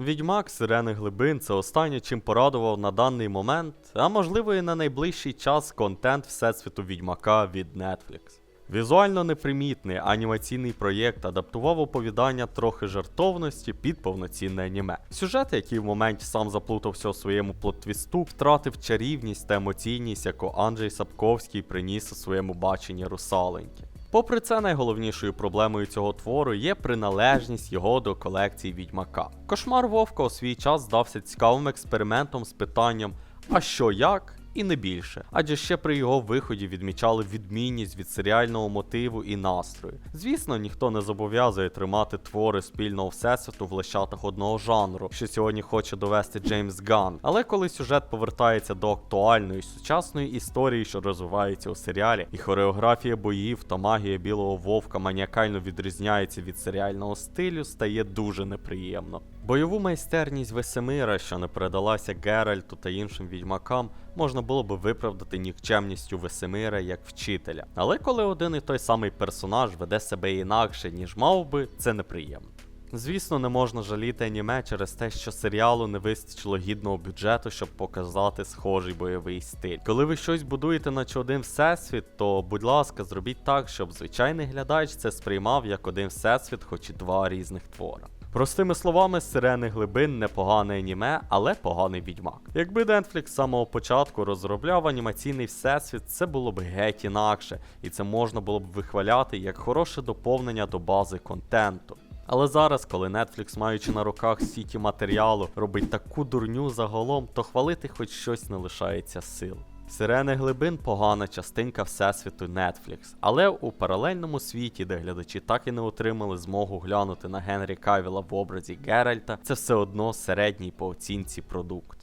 Відьмак Сирени Глибин це останнє, чим порадував на даний момент, а можливо і на найближчий час контент Всесвіту Відьмака від Netflix. Візуально непримітний анімаційний проєкт адаптував оповідання трохи жартовності під повноцінне аніме. Сюжет, який в моменті сам заплутався у своєму плот-твісту, втратив чарівність та емоційність, яку Анджей Сапковський приніс у своєму баченні русаленьки. Попри це, найголовнішою проблемою цього твору є приналежність його до колекції відьмака. Кошмар Вовка у свій час здався цікавим експериментом з питанням а що як? І не більше, адже ще при його виході відмічали відмінність від серіального мотиву і настрою. Звісно, ніхто не зобов'язує тримати твори спільного всесвіту в лещатах одного жанру, що сьогодні хоче довести Джеймс Ганн. Але коли сюжет повертається до актуальної сучасної історії, що розвивається у серіалі, і хореографія боїв та магія білого вовка маніакально відрізняється від серіального стилю, стає дуже неприємно. Бойову майстерність Весемира, що не передалася Геральту та іншим відьмакам, можна було би виправдати нікчемністю Весемира як вчителя. Але коли один і той самий персонаж веде себе інакше, ніж мав би, це неприємно. Звісно, не можна жаліти аніме через те, що серіалу не вистачило гідного бюджету, щоб показати схожий бойовий стиль. Коли ви щось будуєте наче один всесвіт, то будь ласка, зробіть так, щоб звичайний глядач це сприймав як один всесвіт, хоч і два різних твора. Простими словами, сирени глибин непогане аніме, але поганий відьмак. Якби Netflix з самого початку розробляв анімаційний всесвіт, це було б геть інакше, і це можна було б вихваляти як хороше доповнення до бази контенту. Але зараз, коли Netflix, маючи на руках сіті матеріалу, робить таку дурню загалом, то хвалити хоч щось не лишається сил. Сирени глибин погана частинка всесвіту Netflix, але у паралельному світі, де глядачі так і не отримали змогу глянути на Генрі Кавіла в образі Геральта, це все одно середній по оцінці продукт.